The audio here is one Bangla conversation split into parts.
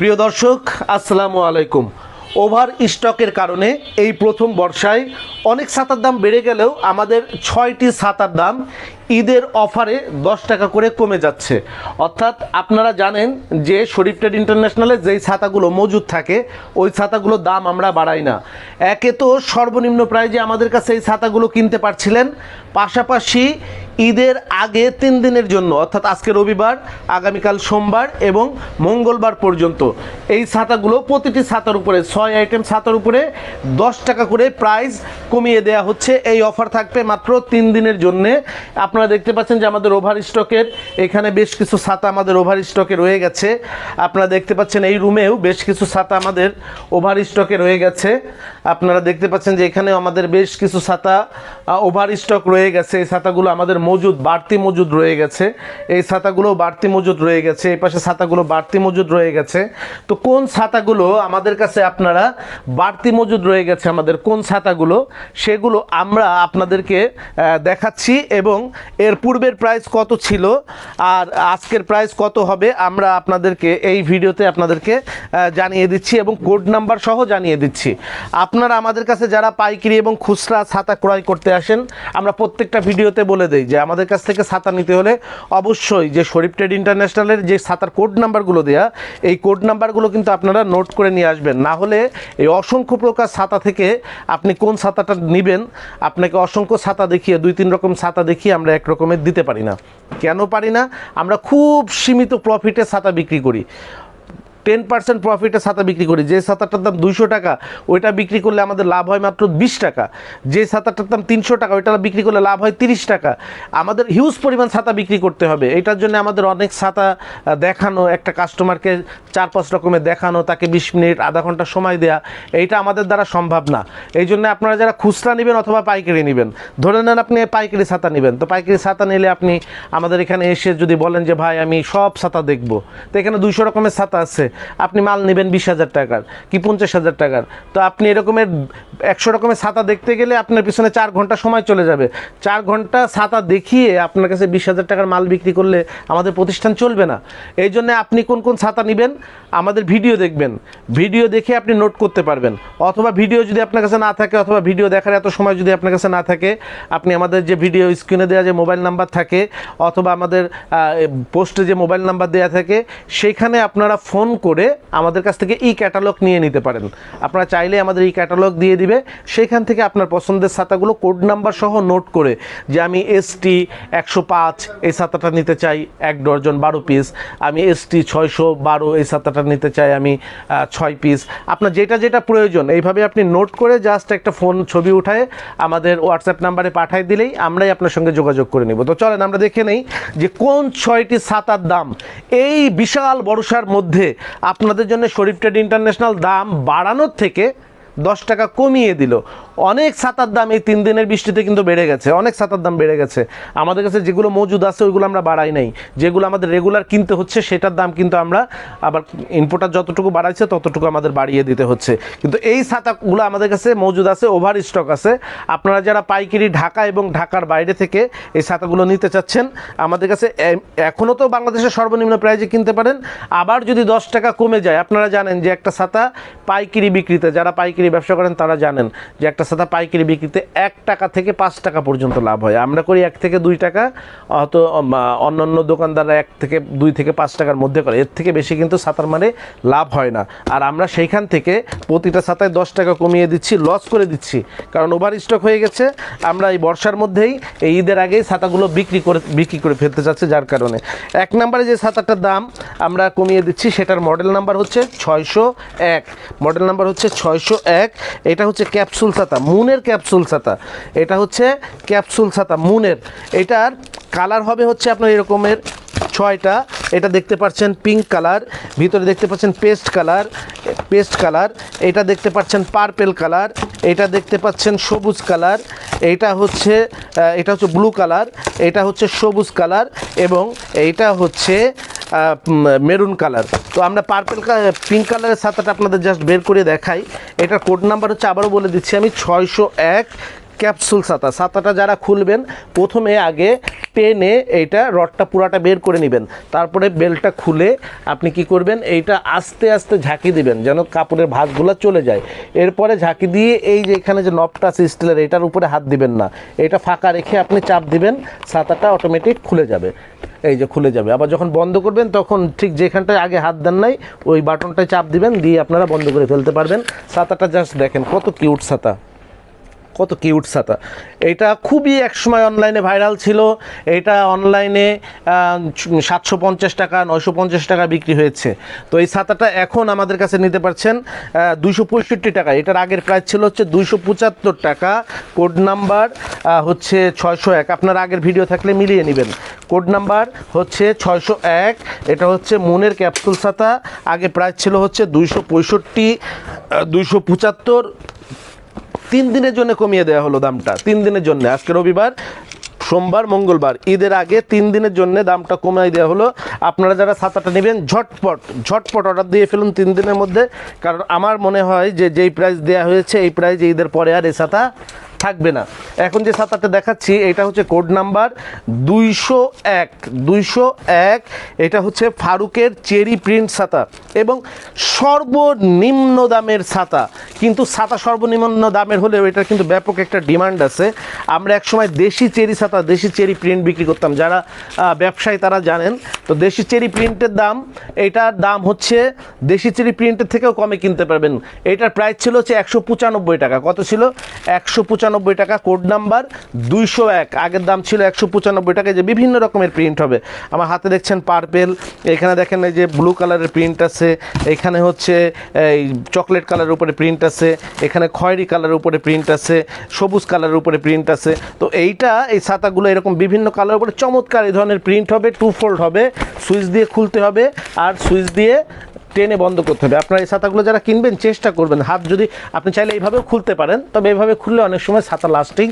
প্রিয় দর্শক, আসসালামু আলাইকুম। ওভার স্টকের কারণে এই প্রথম বর্ষায় অনেক ছাতার দাম বেড়ে গেলেও আমাদের ছয়টি ছাতার দাম ঈদের অফারে দশ টাকা করে কমে যাচ্ছে। অর্থাৎ আপনারা জানেন যে শরীফ ট্রেড ইন্টারন্যাশনালে যেই ছাতাগুলো মজুদ থাকে, ওই ছাতাগুলোর দাম আমরা বাড়াই না। একে তো সর্বনিম্ন প্রাইজে আমাদের কাছে এই ছাতাগুলো কিনতে পারছিলেন, পাশাপাশি ঈদের আগে তিন দিনের জন্য, অর্থাৎ আজকে রবিবার, আগামীকাল সোমবার এবং মঙ্গলবার পর্যন্ত। এই ছাতাগুলো প্রতিটি ছাতার উপরে, ছয় আইটেম ছাতার উপরে দশ টাকা করে প্রাইস কমিয়ে দেওয়া হচ্ছে। এই অফার থাকবে মাত্র তিন দিনের জন্যে। আপনারা দেখতে পাচ্ছেন যে আমাদের ওভার স্টকের এখানে বেশ কিছু ছাতা আমাদের ওভার স্টকে রয়ে গেছে। আপনারা দেখতে পাচ্ছেন এই রুমেও বেশ কিছু ছাতা আমাদের ওভার স্টকে রয়ে গেছে। আপনারা দেখতে পাচ্ছেন যে এখানে আমাদের বেশ কিছু ছাতা ওভার স্টক রয়ে গেছে। এই ছাতাগুলো আমাদের মজুদ, বাড়তি মজুদ রয়ে গেছে। এই ছাতাগুলো বাড়তি মজুদ রয়ে গেছে, এই পাশে ছাতাগুলো বাড়তি মজুদ রয়ে গেছে। তো কোন ছাতাগুলো আমাদের কাছে আপনারা বাড়তি মজুদ রয়ে গেছে আমাদের, কোন ছাতাগুলো? সেগুলো আমরা আপনাদেরকে দেখাচ্ছি এবং এর পূর্বের প্রাইস কত ছিল আর আজকের প্রাইস কত হবে আমরা আপনাদেরকে এই ভিডিওতে আপনাদেরকে জানিয়ে দিচ্ছি এবং কোড নাম্বার সহ জানিয়ে দিচ্ছি। আপনারা আমাদের কাছে যারা পাইকারি এবং খুচরা ছাতা ক্রয় করতে আসেন, আমরা প্রত্যেকটা ভিডিওতে বলে দেই যে আমাদের কাছ থেকে ছাতা নিতে হলে অবশ্যই যে শরীফ ট্রেড ইন্টারন্যাশনালের যে ছাতার কোড নাম্বারগুলো দেয়া, এই কোড নাম্বারগুলো কিন্তু আপনারা নোট করে নিয়ে আসবেন। না হলে এই অসংখ্য প্রকার ছাতা থেকে আপনি কোন ছাতাটা নেবেন, আপনাকে অসংখ্য ছাতা দেখিয়ে, দুই তিন রকম ছাতা দেখিয়ে আমরা এক রকমের দিতে পারি না। কেন পারি না? আমরা খুব সীমিত প্রফিটে ছাতা বিক্রি করি। টেন পার্সেন্ট প্রফিটে ছাতা বিক্রি করি। যে ছাতাটার দাম দুইশো টাকা, ওইটা বিক্রি করলে আমাদের লাভ হয় মাত্র বিশ টাকা। যে ছাতাটার দাম তিনশো টাকা, ওইটা বিক্রি করলে লাভ হয় তিরিশ টাকা। আমাদের হিউজ পরিমাণ ছাতা বিক্রি করতে হবে। এটার জন্য আমাদের অনেক ছাতা দেখানো, একটা কাস্টমারকে চার পাঁচ রকমের দেখানো, তাকে বিশ মিনিট, আধা ঘণ্টা সময় দেয়া, এইটা আমাদের দ্বারা সম্ভব না। এই জন্য আপনারা যারা খুচরা নেবেন অথবা পাইকারি নেবেন, ধরে নেন আপনি পাইকারি ছাতা নেবেন। তো পাইকারি ছাতা নিলে আপনি আমাদের এখানে এসে যদি বলেন যে, ভাই, আমি সব ছাতা দেখব। তো এখানে দুইশো রকমের ছাতা আছে। আপনি মাল নেবেন বিশ হাজার টাকার, কি পঞ্চাশ হাজার টাকার। তো আপনি এরকমের একশো রকমের ছাতা দেখতে গেলে আপনার পিছনে চার ঘণ্টা সময় চলে যাবে। চার ঘণ্টা ছাতা দেখিয়ে আপনার কাছে বিশ হাজার টাকার মাল বিক্রি করলে আমাদের প্রতিষ্ঠান চলবে না। এই জন্য আপনি কোন কোন ছাতা নেবেন, আমাদের ভিডিও দেখবেন। ভিডিও দেখে আপনি নোট করতে পারবেন। অথবা ভিডিও যদি আপনার কাছে না থাকে, অথবা ভিডিও দেখার এত সময় যদি আপনার কাছে না থাকে, আপনি আমাদের যে ভিডিও স্ক্রিনে দেওয়া যে মোবাইল নাম্বার থাকে, অথবা আমাদের পোস্টে যে মোবাইল নাম্বার দেওয়া থাকে, সেইখানে আপনারা ফোন করে আমাদের কাছ থেকে ই ক্যাটালগ নিয়ে নিতে পারেন। আপনারা চাইলে আমাদের ই ক্যাটালগ দিয়ে দিবে। সেইখান থেকে আপনার পছন্দের ছাতাগুলো কোড নাম্বার সহ নোট করে যে আমি এসটি একশো পাঁচ এই ছাতাটা নিতে চাই, এক ডজন বারো পিস আমি এসটি ছয়শো বারো এই ছাতাটা নিতে চাই, আমি ছয় পিস আপনার যেটা যেটা প্রয়োজন, এইভাবে আপনি নোট করে জাস্ট একটা ফোন ছবি উঠায় আমাদের হোয়াটসঅ্যাপ নাম্বারে পাঠিয়ে দিলেই আমরাই আপনার সঙ্গে যোগাযোগ করে নেব। তো চলেন আমরা দেখে নেই যে কোন ছয়টি ছাতার দাম এই বিশাল বর্ষার মধ্যে আপনাদের জন্য শরীফ ট্রেড ইন্টারন্যাশনাল দাম বাড়ানোর থেকে দশ টাকা কমিয়ে দিল। অনেক ছাতার দাম এই তিন দিনের বৃষ্টিতে কিন্তু বেড়ে গেছে। অনেক ছাতার দাম বেড়ে গেছে। আমাদের কাছে যেগুলো মজুদ আছে, ওইগুলো আমরা বাড়াই নাই। যেগুলো আমাদের রেগুলার কিনতে হচ্ছে, সেটার দাম কিন্তু আমরা আবার ইনপুটার যতটুকু বাড়াইছে, ততটুকু আমাদের বাড়িয়ে দিতে হচ্ছে। কিন্তু এই ছাতাগুলো আমাদের কাছে মজুদ আছে ওভার স্টক আছে। আপনারা যারা পাইকারি ঢাকা এবং ঢাকার বাইরে থেকে এই ছাতাগুলো নিতে চাচ্ছেন, আমাদের কাছে এখনও তো বাংলাদেশের সর্বনিম্ন প্রাইজে কিনতে পারেন। আবার যদি দশ টাকা কমে যায়, আপনারা জানেন যে একটা ছাতা পাইকারি বিক্রিতে, যারা পাইকারি ব্যবসা করেন, তারা জানেন যে একটা ছাতা পাইকারি বিক্রিতে এক টাকা থেকে পাঁচ টাকা পর্যন্ত লাভ হয়। আমরা করি এক থেকে দুই টাকা হয়তো অন্য দোকানদাররা এক থেকে দুই থেকে পাঁচ টাকার মধ্যে করে। এর থেকে বেশি কিন্তু সাঁতার মানে লাভ হয় না। আর আমরা সেইখান থেকে প্রতিটা সাঁতায় দশ টাকা কমিয়ে দিচ্ছি, লস করে দিচ্ছি। কারণ ওভার স্টক হয়ে গেছে। আমরা এই বর্ষার মধ্যেই এই ঈদের আগেই ছাতাগুলো বিক্রি করে বিক্রি করে ফেলতে চাচ্ছে যার কারণে। এক নম্বরে যে ছাতাটার দাম আমরা কমিয়ে দিচ্ছি, সেটার মডেল নাম্বার হচ্ছে ছয়শো এক। মডেল নাম্বার হচ্ছে ছয়শো এক। এটা হচ্ছে ক্যাপসুল ছাতা, মুনের ক্যাপসুল ছাতা। এটা হচ্ছে ক্যাপসুল ছাতা, মুনের। এটার কালার হবে হচ্ছে আপনার এরকমের ছয়টা। এটা দেখতে পাচ্ছেন পিঙ্ক কালার, ভিতরে দেখতে পাচ্ছেন পেস্ট কালার পেস্ট কালার, এটা দেখতে পাচ্ছেন পার্পেল কালার, এটা দেখতে পাচ্ছেন সবুজ কালার, এটা হচ্ছে এটা হচ্ছে ব্লু কালার, এটা হচ্ছে সবুজ কালার এবং এইটা হচ্ছে মেরুন কালার। তো আমরা পার্পেল পিঙ্ক কালারের ছাতাটা আপনাদের জাস্ট বের করে দেখাই। এটার কোড নাম্বার হচ্ছে আবারও বলে দিচ্ছি আমি, ছয়শো এক ক্যাপসুল ছাতা। ছাতাটা যারা খুলবেন, প্রথমে আগে টেনে এইটা রডটা পুরাটা বের করে নেবেন। তারপরে বেলটা খুলে আপনি কি করবেন, এইটা আস্তে আস্তে ঝাঁকি দিবেন, যেন কাপড়ের ভাঁজগুলো চলে যায়। এরপরে ঝাঁকি দিয়ে এই যে এখানে যে নবটা আছে স্টিলের এটার উপরে হাত দিবেন না। এটা ফাঁকা রেখে আপনি চাপ দিবেন, ছাতাটা অটোমেটিক খুলে যাবে। এই যে খুলে যাবে। আবার যখন বন্ধ করবেন, তখন ঠিক যেখানটায় আগে হাত দেন নাই, ওই বাটনটায় চাপ দিবেন, দিয়ে আপনারা বন্ধ করে ফেলতে পারবেন। সাঁতারটা জাস্ট দেখেন, কত কিউট ছাতা কত কিউট ছাতা। এটা খুবই একসময় অনলাইনে ভাইরাল ছিল। এটা অনলাইনে সাতশো পঞ্চাশ টাকা, নয়শো পঞ্চাশ টাকা বিক্রি হয়েছে। তো এই ছাতাটা এখন আমাদের কাছে নিতে পারছেন দুইশো পঁয়ষট্টি টাকা এটার আগের প্রাইস ছিল হচ্ছে দুইশো পঁচাত্তর টাকা। কোড নাম্বার হচ্ছে ছয়শো এক। আপনার আগের ভিডিও থাকলে মিলিয়ে নেবেন। কোড নাম্বার হচ্ছে ছয়শো এক। এটা হচ্ছে মনের ক্যাপসুল ছাতা। আগে প্রাইস ছিল হচ্ছে দুইশো পঁয়ষট্টি দুইশো পঁচাত্তর। তিন দিনের জন্য কমিয়ে দেওয়া হলো দামটা। তিন দিনের জন্য। আজকে রবিবার, সোমবার, মঙ্গলবার। ঈদের আগে তিন দিনের জন্য দামটা কমাই দেওয়া হলো। আপনারা যারা ছাতাটা নেবেন, ঝটপট ঝটপট অর্ডার দিয়ে ফেলুন তিন দিনের মধ্যে। কারণ আমার মনে হয় যে যেই প্রাইস দেওয়া হয়েছে, এই প্রাইস ঈদের পরে আর এই ছাতা থাকবে না। এখন যে ছাতাটা দেখাচ্ছি, এটা হচ্ছে কোড নাম্বার দুইশো এক। দুইশো এক, এটা হচ্ছে ফারুকের চেরি প্রিন্ট ছাতা এবং সর্বনিম্ন দামের ছাতা কিন্তু ছাতা সর্বনিম্ন দামের হলেও এটার কিন্তু ব্যাপক একটা ডিমান্ড আছে। আমরা একসময় দেশি চেরি ছাতা দেশি চেরি প্রিন্ট বিক্রি করতাম। যারা ব্যবসায়ী তারা জানেন। তো দেশি চেরি প্রিন্টের দাম, এটার দাম হচ্ছে দেশি চেরি প্রিন্টের থেকেও কমে কিনতে পারবেন। এটার প্রাইস ছিল হচ্ছে একশো পঁচানব্বই টাকা। কত ছিল? একশো পঁচানব্বই টাকা, কোড নাম্বার দুইশো এক। আগের দাম ছিল একশো পঁচানব্বই টাকা যে বিভিন্ন রকমের প্রিন্ট হবে। আমার হাতে দেখছেন পার্পেল এখানে দেখেন এই যে ব্লু কালারের প্রিন্ট আছে, এখানে হচ্ছে এই চকলেট কালারের উপরে প্রিন্ট আছে, এখানে খয়েরি কালারের উপরে প্রিন্ট আছে, সবুজ কালারের উপরে প্রিন্ট আছে। তো এইটা, এই ছাতাগুলো এরকম বিভিন্ন কালারের উপরে চমৎকার এই ধরনের প্রিন্ট হবে টু ফোল্ড হবে। সুইচ দিয়ে খুলতে হবে, আর সুইচ দিয়ে টেনে বন্ধ করতে হবে। আপনার এই ছাতাগুলো যারা কিনবেন, চেষ্টা করবেন। হাত যদি আপনি চাইলে এইভাবেও খুলতে পারেন, তবে এইভাবে খুললে অনেক সময় ছাতা লাস্টিং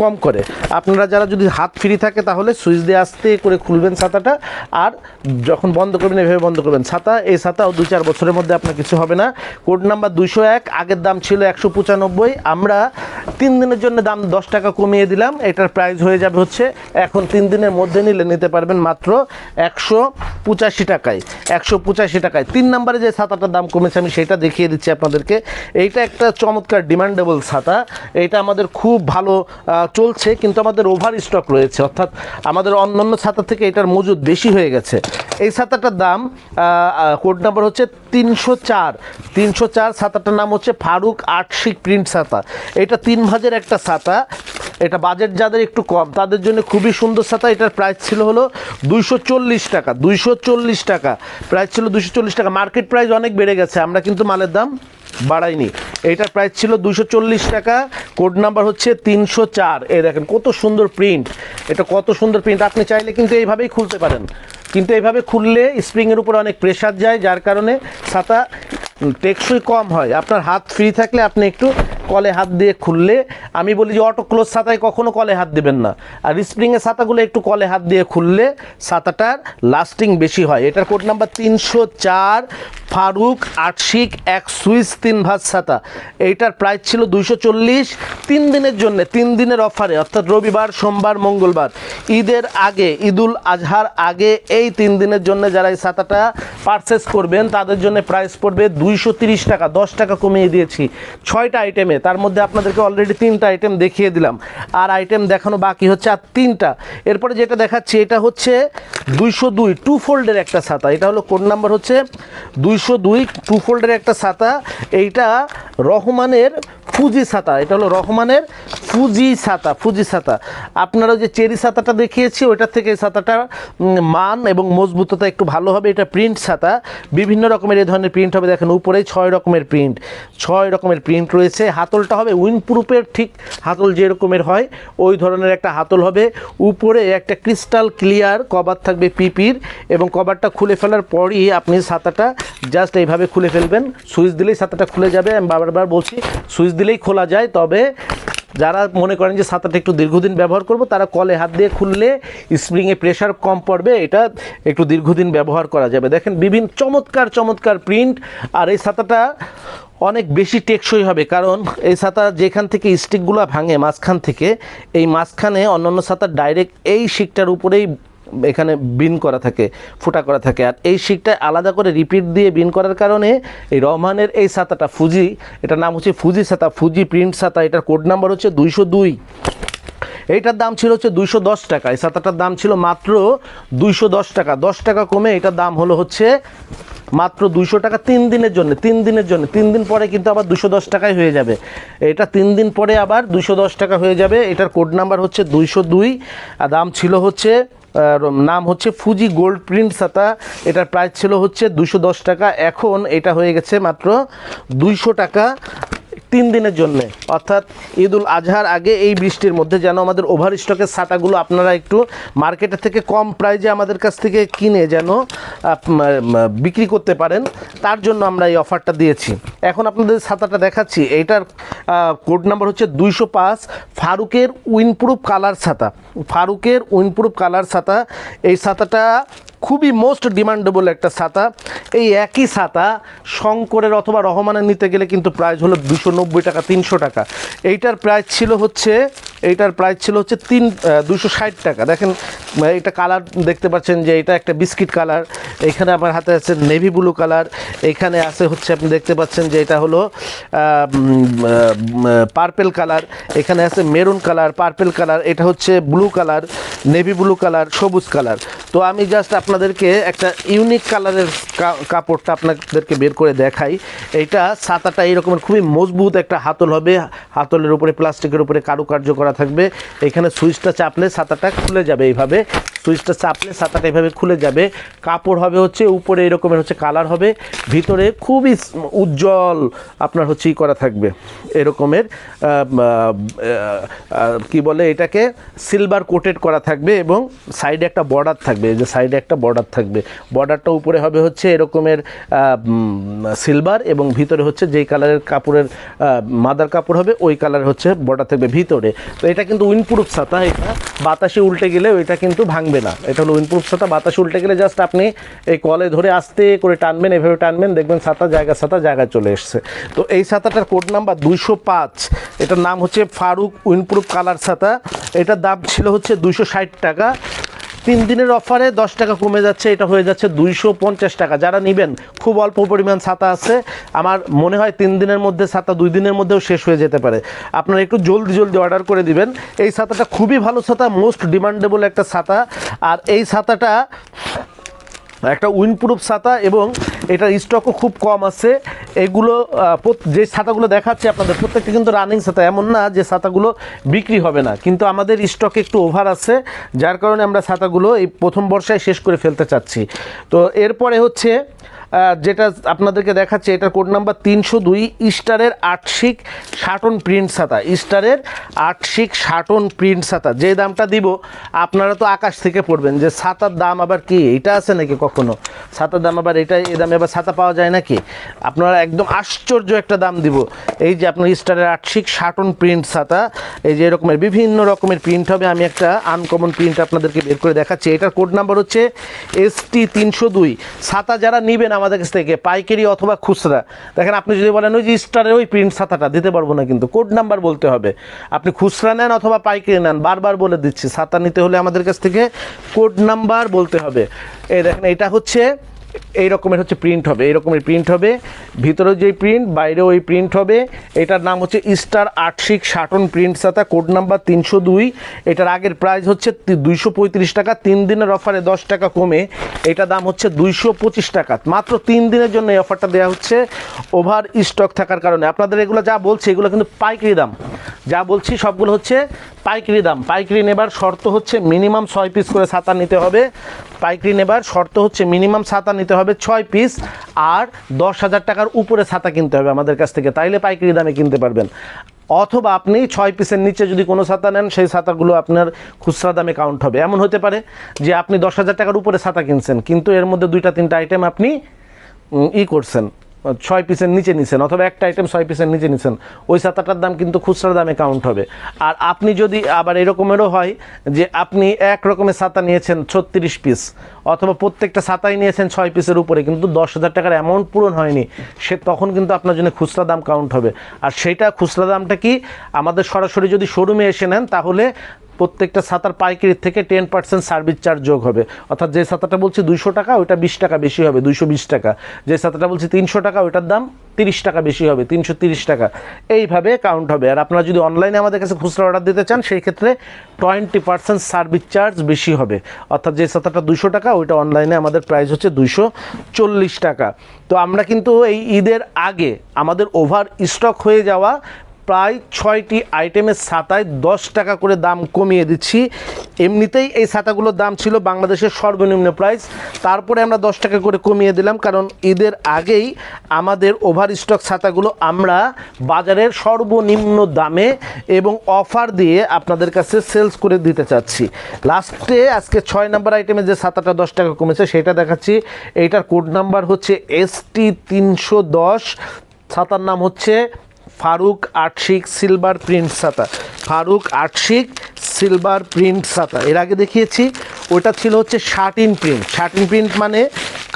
কম করে। আপনারা যারা যদি হাত ফ্রি থাকে, তাহলে সুইচ দিয়ে আস্তে করে খুলবেন ছাতাটা, আর যখন বন্ধ করবেন এভাবে বন্ধ করবেন। ছাতা, এই ছাতাও দু চার বছরের মধ্যে আপনার কিছু হবে না। কোড নাম্বার দুশো এক, আগের দাম ছিল একশো পঁচানব্বই। আমরা তিন দিনের জন্য দাম দশ টাকা কমিয়ে দিলাম। এটার প্রাইস হয়ে যাবে হচ্ছে, এখন তিন দিনের মধ্যে নিলে নিতে পারবেন মাত্র একশো পঁচাশি টাকায়। একশো পঁচাশি টাকায়। তিন নম্বরে যে ছাতাটার দাম কমেছে, আমি সেটা দেখিয়ে দিচ্ছি আপনাদেরকে। এইটা একটা চমৎকার ডিমান্ডেবল ছাতা। এটা আমাদের খুব ভালো চলছে, কিন্তু আমাদের ওভার স্টক রয়েছে। অর্থাৎ আমাদের অন্যান্য ছাতা থেকে এটার মজুদ বেশি হয়ে গেছে। এই ছাতাটার দাম কোড নাম্বার হচ্ছে তিনশো চার। তিনশো চার ছাতাটার নাম হচ্ছে ফারুক আটশিক প্রিন্ট ছাতা এটা তিন ভাজের একটা ছাতা এটা বাজেট যাদের একটু কম, তাদের জন্য খুবই সুন্দর ছাতা এটার প্রাইস ছিল হলো দুইশো চল্লিশ টাকা। দুইশো চল্লিশ টাকা। প্রাইস ছিল দুইশো চল্লিশ টাকা। মার্কেট প্রাইস অনেক বেড়ে গেছে, আমরা কিন্তু মালের দাম বাড়াইনি। এইটার প্রাইস ছিল দুশো টাকা। কোড নাম্বার হচ্ছে তিনশো চার। এই দেখেন কত সুন্দর প্রিন্ট এটা কত সুন্দর প্রিন্ট আপনি চাইলে কিন্তু এইভাবেই খুলতে পারেন। কিন্তু এইভাবে খুললে স্প্রিংয়ের উপরে অনেক প্রেশার যায় যার কারণে ছাতা টেকসই কম হয়। আপনার হাত ফ্রি থাকলে আপনি একটু কলে হাত দিয়ে খুললে, আমি বলি যে অটো ক্লোজ ছাতায় কখনো কলে হাত দিবেন না। আর স্প্রিংয়ের ছাতাগুলো একটু কলে হাত দিয়ে খুললে ছাতাটার লাস্টিং বেশি হয়। এটার কোড নাম্বার তিনশো চার, ফারুক আটশিক এক সুইচ, তিন ভাজ ছাতা। এইটার প্রাইস ছিল দুইশো চল্লিশ। তিন দিনের জন্য, তিন দিনের অফারে অর্থাৎ রবিবার, সোমবার, মঙ্গলবার। ঈদের আগে, ঈদুল আজহার আগে এই তিন দিনের জন্য যারা এই ছাতাটা পারচেস করবেন, তাদের জন্য প্রাইস পড়বে দুইশো টাকা, দশ টাকা কমিয়ে দিয়েছি। ছয়টা আইটেমে তার মধ্যে আপনাদেরকে অলরেডি তিনটা আইটেম দেখিয়ে দিলাম। আর আইটেম দেখানো বাকি হচ্ছে আর তিনটা। এরপরে যেটা দেখাচ্ছি, এটা হচ্ছে দুইশো দুই টু ফোল্ডের একটা ছাতা। এটা হলো কোড নাম্বার হচ্ছে দুইশো দুই টু ফোল্ডের একটা ছাতা। এইটা রহমানের ফুজি ছাতা, এটা হলো রহমানের ফুজি ছাতা ফুজি ছাতা। আপনারা যে চেরি ছাতাটা দেখিয়েছি ওইটার থেকে এই ছাতাটা মান এবং মজবুততা একটু ভালো হবে। এটা প্রিন্ট ছাতা, বিভিন্ন রকমের এই ধরনের প্রিন্ট হবে। দেখেন উপরেই ছয় রকমের প্রিন্ট, ছয় রকমের প্রিন্ট রয়েছে। হাতলটা হবে উইনপ্রুফের, ঠিক হাতল যে রকমের হয়, ওই ধরনের একটা হাতল হবে। উপরে একটা ক্রিস্টাল ক্লিয়ার কভার থাকবে পিপির এবং কভারটা খুলে ফেলার পরই আপনি ছাতাটা জাস্ট এইভাবে খুলে ফেলবেন। সুইচ দিলেই ছাতাটা খুলে যাবে। আমি বারবার বলছি, সুইচ দিলেই খোলা যায়, তবে যারা মনে করেন যে ছাতাটা একটু দীর্ঘদিন ব্যবহার করব, তারা কলে হাত দিয়ে খুললে স্প্রিংয়ে প্রেশার কম পড়বে, এটা একটু দীর্ঘদিন ব্যবহার করা যাবে। দেখেন বিভিন্ন চমৎকার চমৎকার প্রিন্ট আর এই সাঁতারটা অনেক বেশি টেকসই হবে, কারণ এই ছাতা যেখান থেকে স্টিকগুলো ভাঙে মাঝখান থেকে, এই মাঝখানে অন্যান্য ছাতার ডাইরেক্ট এই শিকটার উপরেই এখানে বিন করা থাকে, ফুটা করা থাকে। আর এই শিকটা আলাদা করে রিপিট দিয়ে বিন করার কারণে এই রহমানের এই ছাতাটা, ফুজি, এটার নাম হচ্ছে ফুজি ছাতা, ফুজি প্রিন্ট ছাতা, এটার কোড নাম্বার হচ্ছে দুইশো দুই। এইটার দাম ছিল হচ্ছে দুইশো দশ টাকা, এই ছাতাটার দাম ছিল মাত্র দুইশো দশ টাকা। দশ টাকা কমে এটার দাম হলো হচ্ছে মাত্র দুইশো টাকা তিন দিনের জন্য, তিন দিনের জন্য। তিন দিন পরে কিন্তু আবার দুশো দশ টাকায় হয়ে যাবে। এটা তিন দিন পরে আবার দুশো দশ টাকা হয়ে যাবে। এটার কোড নাম্বার হচ্ছে দুইশো দুই, আর দাম ছিল হচ্ছে নাম হচ্ছে ফুজি গোল্ড প্রিন্ট ছাতা। এটার প্রাইস ছিল হচ্ছে দুশো টাকা। এখন এটা হয়ে গেছে মাত্র দুইশো টাকা। তিন দিনের জন্য। অর্থাৎ ঈদুল আজহার আগে এই বৃষ্টির মধ্যে যেন আমাদের ওভার স্টকের ছাতাগুলো আপনারা একটু মার্কেটের থেকে কম প্রাইজে আমাদের কাছ থেকে কিনে যেন বিক্রি করতে পারেন, তার জন্য আমরা এই অফারটা দিয়েছি। এখন আপনাদের ছাতাটা দেখাচ্ছি। এইটার কোড নাম্বার হচ্ছে দুইশো পাঁচ, ফারুকের উইনপ্রুফ কালার ছাতা ফারুকের উইনপ্রুফ কালার ছাতা এই ছাতাটা খুবই মোস্ট ডিমান্ডেবল একটা ছাতা এই একই ছাতা শঙ্করের অথবা রহমানের নিতে গেলে কিন্তু প্রাইস হলো দুশো নব্বই টাকা তিনশো টাকা। এইটার প্রাইস ছিল হচ্ছে এইটার প্রাইস ছিল হচ্ছে তিন দুশো ষাট টাকা। দেখেন এটা কালার দেখতে পাচ্ছেন যে এটা একটা বিস্কিট কালার এখানে আমার হাতে আছে নেভি ব্লু কালার এখানে আছে হচ্ছে আপনি দেখতে পাচ্ছেন যে এটা হলো পার্পেল কালার এখানে আছে মেরুন কালার পার্পেল কালার এটা হচ্ছে blue colour navy blue colour সবুজ কালার তো আমি জাস্ট আপনাদেরকে একটা ইউনিক কালারের কাপড়টা আপনাদেরকে বের করে দেখাই। এটা ছাতাটা এইরকমের খুবই মজবুত একটা হাতল হবে। হাতলের উপরে প্লাস্টিকের উপরে কারুকার্য করা থাকবে। এখানে সুইচটা চাপলে ছাতাটা খুলে যাবে এইভাবে। সুইচটা চাপলে ছাতাটা এভাবে খুলে যাবে। কাপড় হবে হচ্ছে উপরে এরকমের হচ্ছে কালার হবে। ভিতরে খুবই উজ্জ্বল আপনার হচ্ছে ই করা থাকবে। এরকমের কি বলে এটাকে? সিলভার কোটেড করা থাকবে এবং সাইডে একটা বর্ডার থাকবে। যে সাইডে একটা বর্ডার থাকবে। বর্ডারটা উপরে হবে হচ্ছে এরকমের সিলভার এবং ভিতরে হচ্ছে যেই কালারের কাপড়ের মাদার কাপড় হবে, ওই কালার হচ্ছে বর্ডার থাকবে ভিতরে। তো এটা কিন্তু উইনপ্রুফ ছাতা, এটা বাতাসে উল্টে গেলেও এটা কিন্তু ভাঙবে না। এটা হলো উইনপ্রুফ ছাতা। বাতাস উল্টে গেলে জাস্ট আপনি এই কলে ধরে আসতে করে টানবেন, এভাবে টানবেন, দেখবেন ছাতা জায়গা ছাতা জায়গা চলে এসছে। তো এই ছাতাটার কোড নাম্বার দুইশো পাঁচ। এটার নাম হচ্ছে ফারুক উইনপ্রুফ কালার ছাতা। এটার দাম ছিল হচ্ছে দুইশো ষাট টাকা। তিন দিনের অফারে দশ টাকা কমে যাচ্ছে, এটা হয়ে যাচ্ছে দুইশো পঞ্চাশ টাকা। যারা নেবেন, খুব অল্প পরিমাণ ছাতা আছে। আমার মনে হয় তিন দিনের মধ্যে ছাতা, দুই দিনের মধ্যেও শেষ হয়ে যেতে পারে। আপনারা একটু জলদি জলদি অর্ডার করে দিবেন। এই ছাতাটা খুবই ভালো ছাতা মোস্ট ডিমান্ডেবল একটা ছাতা। আর এই ছাতাটা একটা উইনপ্রুফ ছাতা এবং এটার স্টকও খুব কম আছে। এগুলো যে ছাতাগুলো দেখাচ্ছে আপনাদের, প্রত্যেকটা কিন্তু রানিং ছাতা, এমন না যে ছাতাগুলো বিক্রি হবে না। কিন্তু আমাদের স্টক একটু ওভার আছে, যার কারণে আমরা ছাতাগুলো এই প্রথম বর্ষায় শেষ করে ফেলতে চাচ্ছি। তো এরপরে হচ্ছে যেটা আপনাদেরকে দেখাচ্ছে, এটার কোড নাম্বার তিনশো দুই ইস্টারের আটশিক ষাটন প্রিন্ট ছাতা। ইস্টারের আটশিক ষাটন প্রিন্ট ছাতা। যে দামটা দিব, আপনারা তো আকাশ থেকে পড়বেন যে ছাতার দাম আবার কি? এটা আছে নাকি কখনো? ছাতার দাম আবার এটা এই দামে আবার ছাতা পাওয়া যায় নাকি? আপনারা একদম আশ্চর্য একটা দাম দিব। এই যে আপনার স্টারের আটশিক ষাটন প্রিন্ট ছাতা, এই যে এরকমের বিভিন্ন রকমের প্রিন্ট হবে, আমি একটা আনকমন প্রিন্ট আপনাদেরকে বের করে দেখাচ্ছি। এটার কোড নাম্বার হচ্ছে এস টি তিনশো দুই। ছাতা যারা নেবেন আমাদের কাছ থেকে, পাইকারি অথবা খুচরা। দেখেন, আপনি যদি বলেন, ওই যে স্টারের ওই প্রিন্ট ছাতাটা, দিতে পারব না কিন্তু। কোড নাম্বার বলতে হবে। আপনি খুচরা নেন অথবা পাইকারি নেন, বারবার বলে দিচ্ছি। ছাতা নিতে হলে আমাদের কাছ থেকে কোড নাম্বার বলতে হবে। এই দেখেন, এটা হচ্ছে এই রকমের হচ্ছে প্রিন্ট হবে, এই রকমের প্রিন্ট হবে। ভিতরেও যেই প্রিন্ট বাইরেও ওই প্রিন্ট হবে। এটার নাম হচ্ছে স্টার আটশিক শাটন প্রিন্ট সাথে কোড নাম্বার তিনশো দুই। এটার আগের প্রাইস হচ্ছে দুইশো পঁয়ত্রিশ টাকা, তিন দিনের অফারে দশ টাকা কমে। এটা দাম হচ্ছে দুইশো পঁচিশ টাকা। মাত্র তিন দিনের জন্য এই অফারটা দেওয়া হচ্ছে। ওভার স্টক থাকার কারণে। আপনাদের এগুলো যা বলছি, এগুলো কিন্তু পাইকারি দাম। যা বলছি, সবগুলো হচ্ছে পাইকারি দাম। পাইকারি নেবার শর্ত হচ্ছে মিনিমাম ছয় পিস করে ছাতা নিতে হবে। পাইকারি নেবার শর্ত হচ্ছে মিনিমাম ছাতা নিতে হবে ছয় পিস আর দশ হাজার টাকার উপরে ছাতা কিনতে হবে আমাদের কাছ থেকে। তাইলে পাইকারি দামে কিনতে পারবেন। অথবা আপনি ছয় পিসের নিচে যদি কোনো ছাতা নেন, সেই ছাতাগুলো আপনার খুচরা দামে কাউন্ট হবে। এমন হতে পারে যে আপনি দশ হাজার টাকার উপরে ছাতা কিনছেন, কিন্তু এর মধ্যে দুইটা, তিনটা আইটেম আপনি ই করছেন। ছয় পিসের নিচে নিছেন, অথবা একটা আইটেম ছয় পিসের নিচে নিছেন, ওই ছাতাটার দাম কিন্তু খুচরা দামে কাউন্ট হবে। আর আপনি যদি আবার এরকমেরও হয় যে আপনি এক রকমের ছাতা নিয়েছেন ছত্রিশ পিস, অথবা প্রত্যেকটা ছাতাই নিয়েছেন ছয় পিসের উপরে, কিন্তু দশ হাজার টাকার অ্যামাউন্ট পূরণ হয়নি, সে তখন কিন্তু আপনার জন্য খুচরা দাম কাউন্ট হবে। আর সেটা খুচরা দামটা কি? আমাদের সরাসরি যদি শোরুমে এসে নেন, তাহলে প্রত্যেকটা ছাতার পাইকারির থেকে টেন পার্সেন্ট সার্ভিস চার্জ যোগ হবে। অর্থাৎ যে ছাতাটা বলছি দুইশো টাকা, ওইটা বিশ টাকা বেশি হবে, দুইশো বিশ টাকা। যে ছাতাটা বলছি তিনশো টাকা, ওইটার দাম তিরিশ টাকা বেশি হবে, তিনশো তিরিশ টাকা। এইভাবে কাউন্ট হবে। আর আপনারা যদি অনলাইনে আমাদের কাছে খুচরা অর্ডার দিতে চান, সেই ক্ষেত্রে টোয়েন্টি পার্সেন্ট সার্ভিস চার্জ বেশি হবে। অর্থাৎ যে ছাতাটা দুশো টাকা, ওইটা অনলাইনে আমাদের প্রাইস হচ্ছে দুশো চল্লিশ টাকা। তো আমরা কিন্তু এই ঈদের আগে আমাদের ওভার স্টক হয়ে যাওয়া প্রায় ছয়টি আইটেমের ছাতায় দশ টাকা করে দাম কমিয়ে দিচ্ছি। এমনিতেই এই ছাতাগুলোর দাম ছিল বাংলাদেশের সর্বনিম্ন প্রাইস তারপরে আমরা দশ টাকা করে কমিয়ে দিলাম, কারণ ঈদের আগেই আমাদের ওভার স্টক ছাতাগুলো আমরা বাজারের সর্বনিম্ন দামে এবং অফার দিয়ে আপনাদের কাছে সেলস করে দিতে চাচ্ছি। লাস্টে আজকে ছয় নম্বর আইটেমে যে ছাতাটা দশ টাকা কমেছে, সেটা দেখাচ্ছি। এইটার কোড নাম্বার হচ্ছে এস টি তিনশো দশ। ছাতার নাম হচ্ছে ফারুক আটশিক সিলভার প্রিন্ট ছাতা। ফারুক আটশিক সিলভার প্রিন্ট ছাতা। এর আগে দেখিয়েছি, ওটা ছিল হচ্ছে শার্টিন প্রিন্ট। শার্টিন প্রিন্ট মানে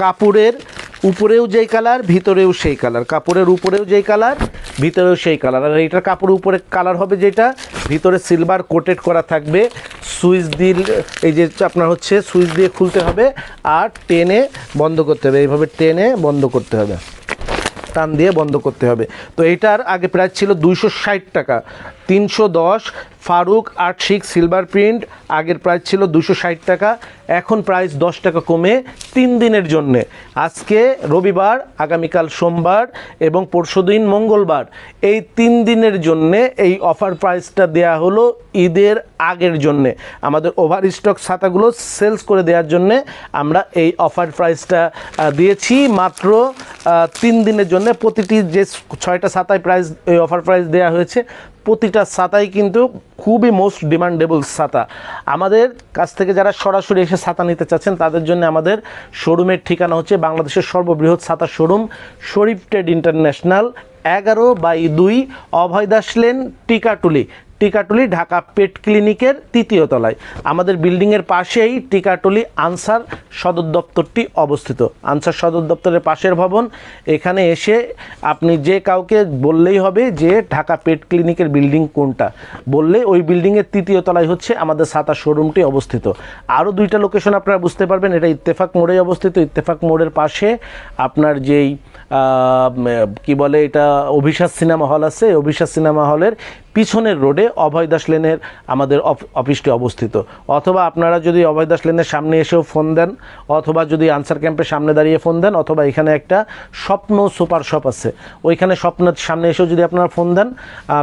কাপড়ের উপরেও যেই কালার, ভিতরেও সেই কালার। কাপড়ের উপরেও যেই কালার, ভিতরেও সেই কালার। আর এইটার কাপড়ের উপরে কালার হবে যেটা, ভিতরে সিলভার কোটেড করা থাকবে, সুইচ দিয়ে, এই যে আপনার হচ্ছে সুইচ দিয়ে খুলতে হবে, আর টেনে বন্ধ করতে হবে। এইভাবে টেনে বন্ধ করতে হবে। টান দিয়ে বন্ধ করতে হবে। তো এটার আগে প্রাইস ছিল দুইশো ষাট টাকা। তিনশো দশ ফারুক আট সিলভার প্রিন্ট আগের প্রাইস ছিল দুশো ষাট টাকা, এখন প্রাইস দশ টাকা কমে তিন দিনের জন্যে। আজকে রবিবার, আগামীকাল সোমবার এবং পরশুদিন মঙ্গলবার, এই তিন দিনের জন্যে এই অফার প্রাইসটা দেয়া হলো ঈদের আগের জন্যে। আমাদের ওভার স্টক ছাতাগুলো সেলস করে দেওয়ার জন্যে আমরা এই অফার প্রাইসটা দিয়েছি। মাত্র তিন দিনের জন্য প্রতিটি যে ছয়টা ছাতায় প্রাইস এই অফার প্রাইস দেওয়া হয়েছে প্রতিটা ছাতাই কিন্তু খুবই মোস্ট ডিমান্ডেবল ছাতা। আমাদের কাছ থেকে যারা সরাসরি এসে ছাতা নিতে চাচ্ছেন, তাদের জন্য আমাদের শোরুমের ঠিকানা হচ্ছে বাংলাদেশের সর্ববৃহৎ ছাতা শোরুম শরীফ ট্রেড ইন্টারন্যাশনাল, এগারো বাই দুই অভয় দাস লেন, টিকাটুলি। টিকাটুলি ঢাকা পেট ক্লিনিকের তৃতীয় তলায়। আমাদের বিল্ডিংয়ের পাশেই টিকাটুলি আনসার সদর দপ্তরটি অবস্থিত। আনসার সদর দপ্তরের পাশের ভবন। এখানে এসে আপনি যে কাউকে বললেই হবে যে ঢাকা পেট ক্লিনিকের বিল্ডিং কোনটা। বললে ওই বিল্ডিংয়ের তৃতীয় তলায় হচ্ছে আমাদের সাতা শোরুমটি অবস্থিত। আরও দুইটা লোকেশন আপনারা বুঝতে পারবেন। এটা ইত্তেফাক মোড়ে অবস্থিত। ইত্তেফাক মোড়ের পাশে আপনার যেই কি বলে এটা অভিশ্বাস সিনেমা হল আছে। এই অভিশ্বাস সিনেমা হলের পিছনের রোডে অভয় দাস লেনের আমাদের অফ- অফিসটি অবস্থিত। অথবা আপনারা যদি অভয় দাস লেনের সামনে এসেও ফোন দেন, অথবা যদি আনসার ক্যাম্পের সামনে দাঁড়িয়ে ফোন দেন, অথবা এখানে একটা স্বপ্ন সুপার শপ আছে। ওইখানে স্বপ্নের সামনে এসেও যদি আপনারা ফোন দেন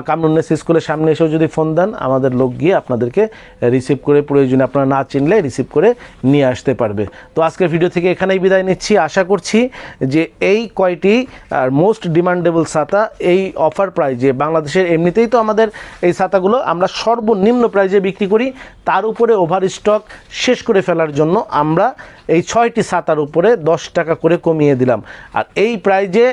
কামরুন্নেস স্কুলের সামনে এসেও যদি ফোন দেন, আমাদের লোক গিয়ে আপনাদেরকে রিসিভ করে, প্রয়োজনে আপনারা না চিনলে রিসিভ করে নিয়ে আসতে পারবে। তো আজকের ভিডিও থেকে এখানেই বিদায় নিচ্ছি। আশা করছি যে এই কয়টি মোস্ট ডিমান্ডেবল ছাতা এই অফার প্রাইজে বাংলাদেশের এমনিতেই তো আমাদের এই ছাতাগুলো আমরা সর্বনিম্ন প্রাইজে বিক্রি করি। তার উপরে ওভার স্টক শেষ করে ফেলার জন্য আমরা এই ছয়টি ছাতার উপরে দশ টাকা করে কমিয়ে দিলাম। আর এই প্রাইজে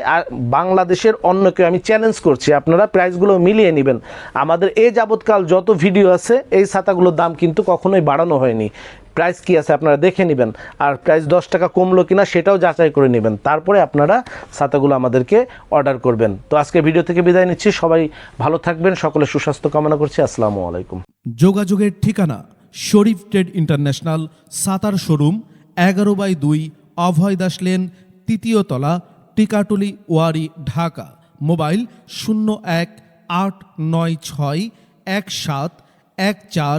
বাংলাদেশের অন্য কেউ, আমি চ্যালেঞ্জ করছি, আপনারা প্রাইজগুলো মিলিয়ে নেবেন। আমাদের এ যাবৎকাল যত ভিডিও আছে, এই ছাতাগুলোর দাম কিন্তু কখনোই বাড়ানো হয়নি। প্রাইস কি আছে আপনারা দেখে নেবেন। আর প্রাইস দশ টাকা কমলো কিনা সেটাও যাচাই করে নেবেন। তারপরে আপনারা ছাতাগুলো আমাদেরকে অর্ডার করবেন। তো আজকে ভিডিও থেকে বিদায় নিচ্ছি। সবাই ভালো থাকবেন। সকলে সুস্বাস্থ্য কামনা করছি। আসসালামু আলাইকুম। যোগাযোগের ঠিকানা শরীফ ট্রেড ইন্টারন্যাশনাল, সাতার শোরুম, এগারো বাই দুই, অভয় দাস লেন, তৃতীয় তলা, টিকাটুলি, ওয়ারি, ঢাকা। মোবাইল শূন্য এক আট নয় ছয় এক সাত এক চার